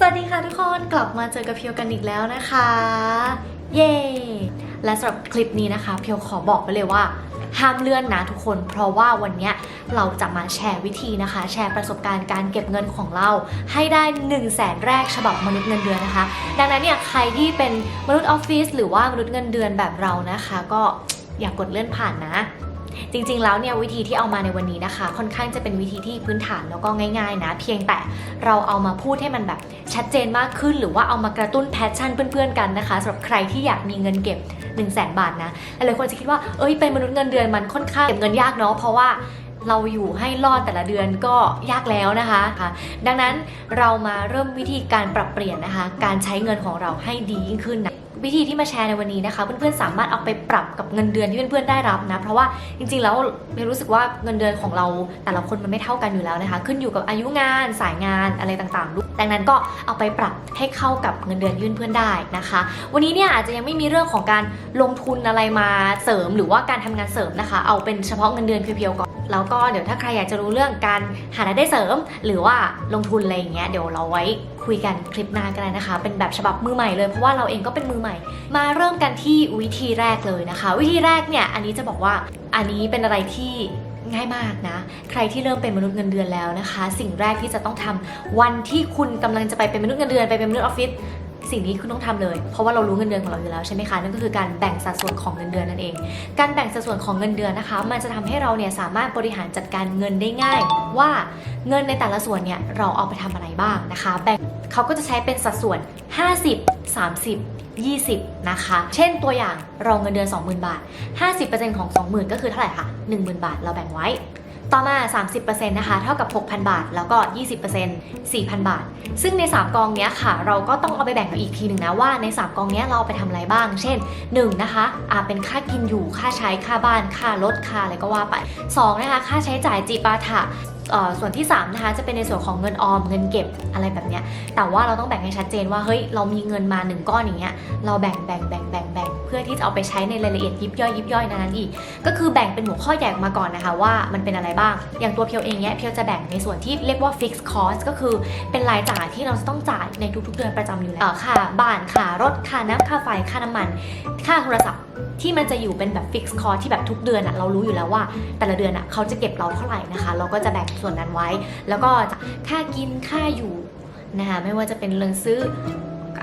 สวัสดีค่ะทุกคนกลับมาเจอกับเพียวกันอีกแล้วนะคะ เย้และสำหรับคลิปนี้นะคะ เพียวขอบอกไปเลยว่า ห้ามเลื่อนนะทุกคน เพราะว่าวันเนี้ยเราจะมาแชร์วิธีนะคะ แชร์ประสบการณ์การเก็บเงินของเรา ให้ได้1นึ่งแสนแรกฉบับมนุษย์เงินเดือนนะคะ ดังนั้นเนี่ยใครที่เป็นมนุษย์ออฟฟิศหรือว่ามนุษย์เงินเดือนแบบเรานะคะ ก็อย่ากกดเลื่อนผ่านนะ จริงๆ แล้วเนี่ยวิธีที่เอามาในวันนี้นะคะ ค่อนข้างจะเป็นวิธีที่พื้นฐานแล้วก็ง่าย ๆ นะ เพียงแต่เราเอามาพูดให้มันแบบชัดเจนมากขึ้น หรือว่าเอามากระตุ้นแพชชั่นเพื่อนๆกันนะคะสำหรับใครที่อยากมีเงินเก็บ 1 0 0 0 0แบาทนะหลายคนจะคิดว่าเอ้ยเป็นมนุษย์เงินเดือนมันค่อนข้างเก็บเงินยากเนาะเพราะว่าเราอยู่ให้รอดแต่ละเดือนก็ยากแล้วนะคะค่ะดังนั้นเรามาเริ่มวิธีการปรับเปลี่ยนนะคะ การใช้เงินของเราให้ดียิ่งขึ้นนะ วิธีที่มาแชร์ในวันนี้นะคะ เพื่อนๆสามารถเอาไปปรับกับเงินเดือนที่เพื่อนๆได้รับนะ เพราะว่าจริงๆแล้วเมย์รู้สึกว่าเงินเดือนของเราแต่ละคนมันไม่เท่ากันอยู่แล้วนะคะ ขึ้นอยู่กับอายุงานสายงานอะไรต่างๆด้วยดังนั้นก็เอาไปปรับให้เข้ากับเงินเดือนยื่นเพื่อนได้นะคะ วันนี้เนี่ยอาจจะยังไม่มีเรื่องของการลงทุนอะไรมาเสริม หรือว่าการทำงานเสริมนะคะ เอาเป็นเฉพาะเงินเดือนเพียวๆก่อน แล้วก็เดี๋ยวถ้าใครอยากจะรู้เรื่องการหารายได้เสริม หรือว่าลงทุนอะไรอย่างเงี้ยเดี๋ยวเราไว้คุยกันคลิปหน้ากันเลยนะคะ เป็นแบบฉบับมือใหม่เลยเพราะว่าเราเองก็เป็นมือใหม่ มาเริ่มกันที่วิธีแรกเลยนะคะ วิธีแรกเนี่ยอันนี้จะบอกว่าอันนี้เป็นอะไรที่ง่ายมากนะ ใครที่เริ่มเป็นมนุษย์เงินเดือนแล้วนะคะ สิ่งแรกที่จะต้องทำวันที่คุณกำลังจะไปเป็นมนุษย์เงินเดือนไปเป็นมนุษย์ออฟฟิศ สิ่งนี้คุณต้องทำเลย เพราะว่าเรารู้เงินเดือนของเราอยู่แล้วใช่ไหมคะ นั่นก็คือการแบ่งสัดส่วนของเงินเดือนนั่นเอง การแบ่งสัดส่วนของเงินเดือนนะคะ มันจะทำให้เราเนี่ยสามารถบริหารจัดการเงินได้ง่าย ว่าเงินในแต่ละส่วนเนี่ยเราเอาไปทำอะไรบ้างนะคะ แบ่งเขาก็จะใช้เป็นสัดส่วน 50 30 20 นะคะ เช่นตัวอย่างเราเงินเดือน 20,000 บาท 50%ของ 20,000 ก็คือเท่าไหร่คะ 10,000 บาท เราแบ่งไว้ ต่อมา 30%นะคะ เท่ากับ 6,000 บาท แล้วก็ 20% 4,000 บาท ซึ่งใน 3 กองเนี้ยค่ะ เราก็ต้องเอาไปแบ่งกันอีกทีหนึ่งนะว่าใน 3 กองเนี้ยเราเอาไปทำอะไรบ้าง เช่น 1 นะคะอาเป็นค่ากินอยู่ ค่าใช้ ค่าบ้าน ค่ารถ ค่าอะไรก็ว่าไป 2 นะคะ ค่าใช้จ่ายจีปาถะเอ่อ ส่วนที่3นะคะจะเป็นในส่วนของเงินออมเงินเก็บอะไรแบบเนี้ยแต่ว่าเราต้องแบ่งให้ชัดเจนว่าเฮ้ยเรามีเงินมา 1 ก้อนอย่างเงี้ยเราแบ่งแบ่งแบ่งแบ่งแบ่งเพื่อที่จะเอาไปใช้ในรายละเอียดยิบย่อยยิบย่อยนั้นๆอีก ก็คือแบ่งเป็นหัวข้อใหญ่ออกมาก่อนนะคะว่ามันเป็นอะไรบ้าง อย่างตัวเพียวเองเนี้ยเพียวจะแบ่งในส่วนที่เรียกว่า fixed cost ก็คือเป็นรายจ่ายที่เราจะต้องจ่ายในทุกๆเดือนประจำอยู่แล้วค่าบ้านค่ารถค่าน้ำค่าไฟค่าน้ำมัน ค่าโทรศัพท์ ที่มันจะอยู่เป็นแบบ fixed cost ที่แบบทุกเดือนอะเรารู้อยู่แล้วว่า แต่ละเดือนอะเขาจะเก็บเราเท่าไหร่นะคะ เราก็จะแบ่งส่วนนั้นไว้ แล้วก็ค่ากินค่าอยู่นะคะไม่ว่าจะเป็นเรื่องซื้อ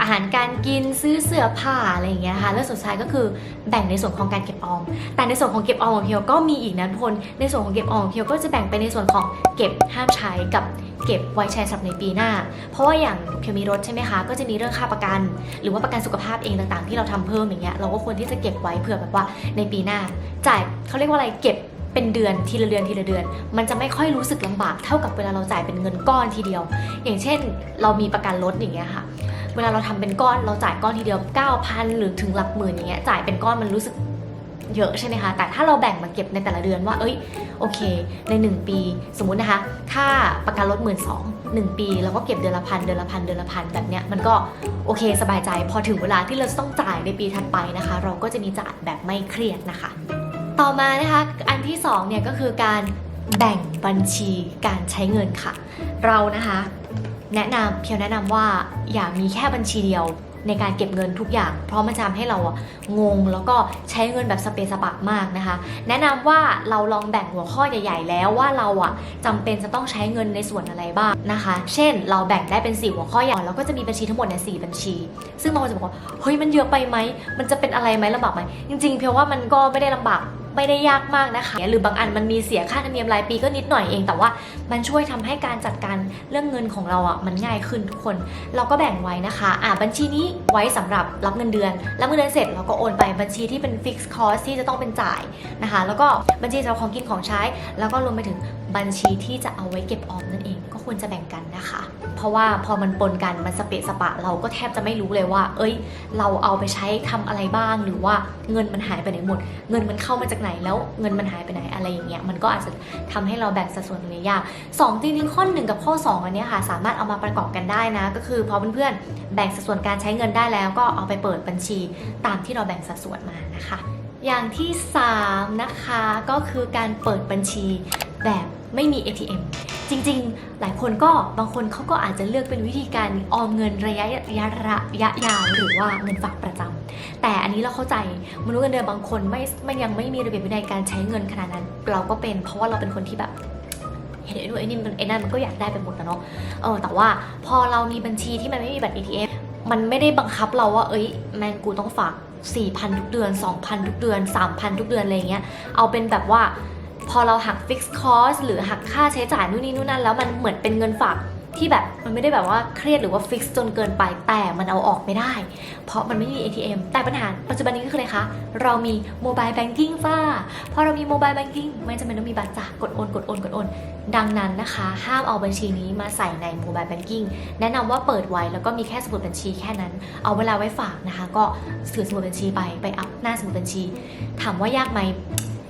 อาหารการกินซื้อเสื้อผ้าอะไรอย่างเงี้ยนะคะแล้วสุดท้ายก็คือแบ่งในส่วนของการเก็บออม แต่ในส่วนของเก็บออมของเพียวก็มีอีกนะทุกคนในส่วนของเก็บออมของเพียวก็จะแบ่งไปในส่วนของเก็บห้ามใช้กับ เก็บไว้ใช้สำหรับในปีหน้า เพราะว่าอย่างเพียวมีรถใช่ไหมคะก็จะมีเรื่องค่าประกัน หรือว่าประกันสุขภาพเองต่างๆ ที่เราทำเพิ่มอย่างเงี้ยเราก็ควรที่จะเก็บไว้เผื่อแบบว่าในปีหน้า จ่ายเขาเรียกว่าอะไรเก็บเป็นเดือนทีละเดือนทีละเดือน มันจะไม่ค่อยรู้สึกลำบากเท่ากับเวลาเราจ่ายเป็นเงินก้อนทีเดียว อย่างเช่น เรามีประกันรถอย่างเงี้ยค่ะ เวลาเราทำเป็นก้อนเราจ่ายก้อนทีเดียว 9,000 หรือถึงหลักหมื่นอย่างเงี้ยจ่ายเป็นก้อนมันรู้สึก เยอะใช่ไหมคะ แต่ถ้าเราแบ่งมาเก็บในแต่ละเดือนว่า เอ้ย โอเค ใน 1 ปี สมมุตินะคะ ค่าประกันรถหมื่นสองหนึ่งปีเราก็เก็บเดือนละพันเดือนละพันเดือนละพันแบบเนี้ยมันก็โอเคสบายใจ พอถึงเวลาที่เราต้องจ่ายในปีถัดไปนะคะ เราก็จะมีจ่ายแบบไม่เครียดนะคะ ต่อมานะคะอันที่สองเนี่ยก็คือการแบ่งบัญชีการใช้เงินค่ะ เรานะคะแนะนำเพียวแนะนำว่าอย่ามีแค่บัญชีเดียว ในการเก็บเงินทุกอย่าง เพราะมันจะทำให้เราอะงงแล้วก็ใช้เงินแบบสเปซสปะมากนะคะ แนะนำว่าเราลองแบ่งหัวข้อใหญ่ ๆ แล้วว่าเราอะจำเป็นจะต้องใช้เงินในส่วนอะไรบ้างนะคะ เช่น เราแบ่งได้เป็น4หัวข้อใหญ่แล้วก็จะมีบัญชีทั้งหมดใน4บัญชี ซึ่งบางคนจะบอกว่าเฮ้ยมันเยอะไปไหมมันจะเป็นอะไรไหมลำบากไหมจริงๆ เพียวว่ามันก็ไม่ได้ลำบาก ไม่ได้ยากมากนะคะ หรือบางอันมันมีเสียค่าธรรมเนียมรายปีก็นิดหน่อยเอง แต่ว่ามันช่วยทำให้การจัดการเรื่องเงินของเราอะมันง่ายขึ้นทุกคน เราก็แบ่งไว้นะคะอ่าบัญชีนี้ไว้สำหรับรับเงินเดือน รับเงินเดือนเสร็จเราก็โอนไปบัญชีที่เป็น fixed cost ที่จะต้องเป็นจ่ายนะคะ แล้วก็บัญชีสำหรับของกินของใช้ แล้วก็รวมไปถึงบัญชีที่จะเอาไว้เก็บออมนั่นเองก็ควรจะแบ่งกันนะคะ เพราะว่าพอมันปนกันมันสเปะสปะ เราก็แทบจะไม่รู้เลยว่า เอ้ย เราเอาไปใช้ทำอะไรบ้างหรือว่าเงินมันหายไปไหนหมด เงินมันเข้ามาจากไหนแล้วเงินมันหายไปไหนอะไรอย่างเงี้ยมันก็อาจจะทำให้เราแบ่งสัดส่วนตรงนี้ยากสองจริงๆข้อหนึ่งกับข้อสองอันนี้ค่ะ สามารถเอามาประกอบกันได้นะ ก็คือพอเพื่อนๆแบ่งสัดส่วนการใช้เงินได้แล้วก็เอาไปเปิดบัญชี ตามที่เราแบ่งสัดส่วนมานะคะ อย่างที่สามนะคะก็คือการเปิดบัญชีแบบไม่มี ATM จริงๆ หลายคนก็บางคนเขาก็อาจจะเลือกเป็นวิธีการออมเงินระยะระยะระยะยาวหรือว่าเงินฝากประจำ แต่อันนี้เราเข้าใจมนุษย์เงินเดือนบางคนไม่ไม่ยังไม่มีระเบียบวินัยการใช้เงินขนาดนั้น เราก็เป็นเพราะว่าเราเป็นคนที่แบบเห็นไอ้นู่นไอ้นี่มันไอ้นั่นมันก็อยากได้ไปหมดนะเนาะเออแต่ว่าพอเรามีบัญชีที่มันไม่มีบัตร ATM มันไม่ได้บังคับเราว่าเอ้ยแมงกูต้องฝาก 4,000 ทุกเดือน 2,000 ทุกเดือน 3,000 ทุกเดือนอะไรเงี้ยเอาเป็นแบบว่าพอเราหัก fixed cost หรือหักค่าใช้จ่ายนู่นนี่นู่นนั่นแล้วมันเหมือนเป็นเงินฝาก ที่แบบมันไม่ได้แบบว่าเครียดหรือว่า fix จนเกินไปแต่มันเอาออกไม่ได้ เพราะมันไม่มี ATM แต่ปัญหาปัจจุบันนี้ก็คืออะไรคะ เรามี mobile banking จ้าพอเรามี mobile banking ไม่จำเป็นต้องมีบัตรจ้ะกดโอนกดโอนกดโอนดังนั้นนะคะ ห้ามเอาบัญชีนี้มาใส่ใน mobile banking แนะนำว่าเปิดไว้แล้วก็มีแค่สมุดบัญชีแค่นั้น เอาเวลาไว้ฝากนะคะ ก็ถือสมุดบัญชีไปไปอัพหน้าสมุดบัญชี ถามว่ายากไหม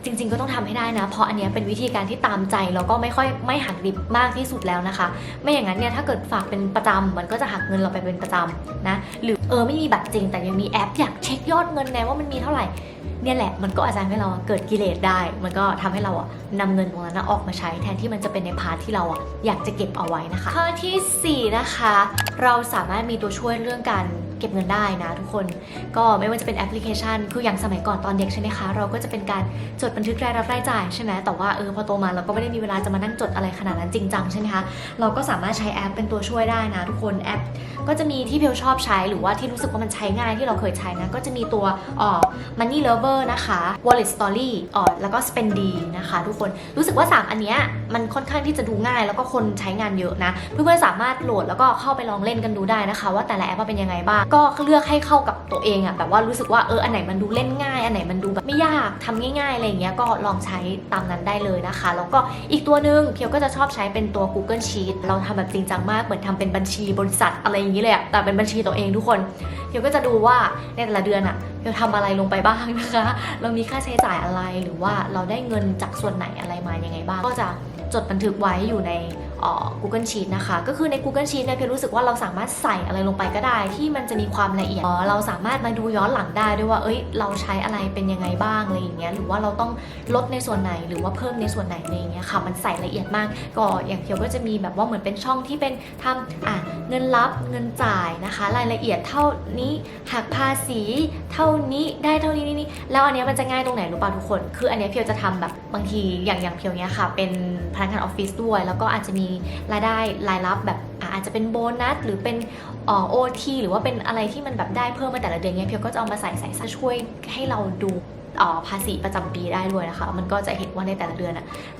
จริง ๆ ก็ต้องทำให้ได้นะ เพราะอันนี้เป็นวิธีการที่ตามใจแล้วก็ไม่ค่อยไม่หักดิบมากที่สุดแล้วนะคะ ไม่อย่างนั้นเนี่ยถ้าเกิดฝากเป็นประจำมันก็จะหักเงินเราไปเป็นประจำนะหรือเออไม่มีบัตรจริง แต่ยังมีแอปอยากเช็คยอดเงินแน่ว่ามันมีเท่าไหร่เนี่ยแหละมันก็อาจจะทำให้เราเกิดกิเลสได้ มันก็ทำให้เราอะนำเงินตรงนั้นออกมาใช้แทนที่มันจะเป็นในพาร์ทที่เราอะอยากจะเก็บเอาไว้นะคะ ข้อทีสี่4 นะคะ เราสามารถมีตัวช่วยเรื่องการ เก็บเงินได้นะทุกคน ก็ไม่ว่าจะเป็นแอปพลิเคชัน คืออย่างสมัยก่อนตอนเด็กใช่ไหมคะ เราก็จะเป็นการจดบันทึกรายรับรายจ่ายใช่ไหมแต่ว่าเออพอโตมาเราก็ไม่ได้มีเวลาจะมานั่งจดอะไรขนาดนั้นจริงจังใช่ไหมคะ เราก็สามารถใช้แอปเป็นตัวช่วยได้นะทุกคน แอปก็จะมีที่เพียวชอบใช้หรือว่าที่รู้สึกว่ามันใช้ง่ายที่เราเคยใช้นะ ก็จะมีตัวอ่อ Money Lover นะคะ Wallet Story อ่อแล้วก็ Spendy นะคะทุกคน รู้สึกว่า 3 อันเนี้ยมันค่อนข้างที่จะดูง่าย แล้วก็คนใช้งานเยอะนะ เพื่อนๆสามารถโหลดแล้วก็เข้าไปลองเล่นกันดูได้นะคะ ว่าแต่ละแอปว่าเป็นยังไงบ้างก็เลือกให้เข้ากับตัวเองอะแบบว่ารู้สึกว่าเอออันไหนมันดูเล่นง่าย อันไหนมันดูแบบไม่ยากทำง่ายๆอะไรเงี้ยก็ลองใช้ตามนั้นได้เลยนะคะ แล้วก็อีกตัวหนึ่งเพียวก็จะชอบใช้เป็นตัว Google Sheet เราทำแบบจริงจังมากเหมือนทำเป็นบัญชีบริษัทอะไรอย่างนี้เลยอะแต่เป็นบัญชีตัวเองทุกคนเพียวก็จะดูว่าในแต่ละเดือนอะเพียวทำอะไรลงไปบ้างนะคะ เรามีค่าใช้จ่ายอะไรหรือว่าเราได้เงินจากส่วนไหนอะไรมายังไงบ้าง ก็จะจดบันทึกไว้อยู่ใน Google Sheet นะคะ ก็คือใน Google Sheet เนี่ยเพียวรู้สึกว่าเราสามารถใส่อะไรลงไปก็ได้ ที่มันจะมีความละเอียดเราสามารถมาดูย้อนหลังได้ด้วยว่าเอ้ยเราใช้อะไรเป็นยังไงบ้างอะไรอย่างเงี้ยหรือว่าเราต้องลดในส่วนไหนหรือว่าเพิ่มในส่วนไหนอะไรอย่างเงี้ยค่ะมันใส่ละเอียดมาก ก็อย่างเพียวก็จะมีแบบว่าเหมือนเป็นช่องที่เป็นทำอะเงินรับเงินจ่ายนะคะ รายละเอียดเท่านี้หักภาษีเท่านี้ได้เท่านี้นี่แล้วอันเนี้ยมันจะง่ายตรงไหนรู้ป่ะทุกคน คืออันเนี้ยเพียวจะทำแบบบางทีอย่างอย่างเพียวเนี้ยค่ะ เป็นพนักงานออฟฟิศด้วย แล้วก็อาจจะมีรายได้รายรับแบบอาจจะเป็นโบนัสหรือเป็นโอทีหรือว่าเป็นอะไรที่มันแบบได้เพิ่มมาแต่ละเดือนเนี้ยเพียวก็จะเอามาใส่ใส่ช่วยให้เราดูภาษีประจำปีได้ด้วยนะคะ มันก็จะเห็นว่าในแต่ละเดือน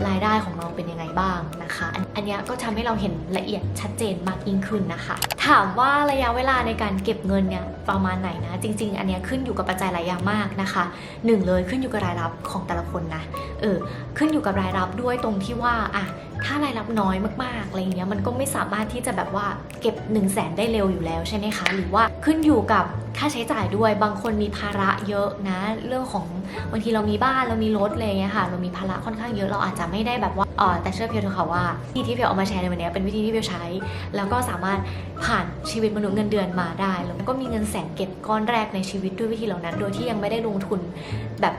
รายได้ของเราเป็นยังไงบ้างนะคะ อันนี้ก็ทำให้เราเห็นละเอียดชัดเจนมากยิ่งขึ้นนะคะ ถามว่าระยะเวลาในการเก็บเงินเนี่ยประมาณไหนนะ จริง ๆ อันนี้ขึ้นอยู่กับปัจจัยหลายอย่างมากนะคะหนึ่งเลยขึ้นอยู่กับรายรับของแต่ละคนนะ เออ ขึ้นอยู่กับรายรับด้วยตรงที่ว่าอะ ถ้ารายรับน้อยมากๆอะไรเงี้ยมันก็ไม่สามารถที่จะแบบว่าเก็บ 1 0 0 0 0แสนได้เร็วอยู่แล้วใช่ไหมคะ หรือว่าขึ้นอยู่กับค่าใช้จ่ายด้วยบางคนมีภาระเยอะนะ เรื่องของบางทีเรามีบ้านเรามีรถอะไรเงี้ยค่ะ เรามีภาระค่อนข้างเยอะเราอาจจะไม่ได้แบบว่าอ๋อแต่เชื่อเพียวเถอะค่ะว่าวิธีที่เพียวเอามาแชร์ในวันนี้เป็นวิธีที่เพียวใช้ แล้วก็สามารถผ่านชีวิตมนุษย์เงินเดือนมาได้ แล้วก็มีเงินแสนเก็บก้อนแรกในชีวิตด้วยวิธีเหล่านั้น โดยที่ยังไม่ได้ลงทุนแบบ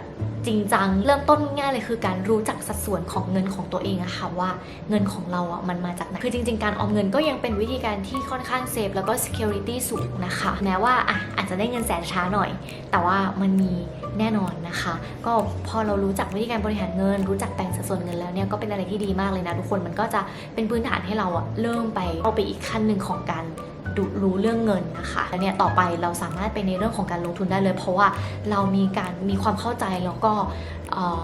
จริงจัง เริ่มต้นง่ายเลยคือการรู้จักสัดส่วนของเงินของตัวเองอะค่ะว่าเงินของเราอะมันมาจากไหนคือจริง ๆ การออมเงินก็ยังเป็นวิธีการที่ค่อนข้างเซฟแล้วก็ security สูงนะคะ แม้ว่าอะอาจจะได้เงินแสนช้าหน่อย แต่ว่ามันมีแน่นอนนะคะ ก็พอเรารู้จักวิธีการบริหารเงิน รู้จักแบ่งสัดส่วนเงินแล้วเนี่ยก็เป็นอะไรที่ดีมากเลยนะทุกคนมันก็จะเป็นพื้นฐานให้เราอะเริ่มไปเอาไปอีกขั้นหนึ่งของการ รู้เรื่องเงินนะคะแล้วเนี่ยต่อไปเราสามารถไปในเรื่องของการลงทุนได้เลย เพราะว่าเรามีการมีความเข้าใจแล้วก็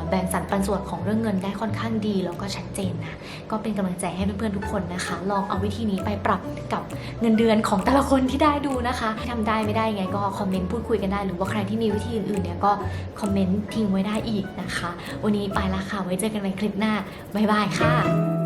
แบ่งสรรปันส่วนของเรื่องเงินได้ค่อนข้างดี แล้วก็ชัดเจนนะก็เป็นกำลังใจให้เพื่อนๆทุกคนนะคะ ลองเอาวิธีนี้ไปปรับกับเงินเดือนของแต่ละคนที่ได้ดูนะคะที่ทำได้ไม่ได้ยังไงก็คอมเมนต์พูดคุยกันได้ หรือว่าใครที่มีวิธีอื่นๆเนี่ยก็คอมเมนต์ทิ้งไว้ได้อีกนะคะ วันนี้ไปละค่ะไว้เจอกันในคลิปหน้าบ๊ายบายค่ะ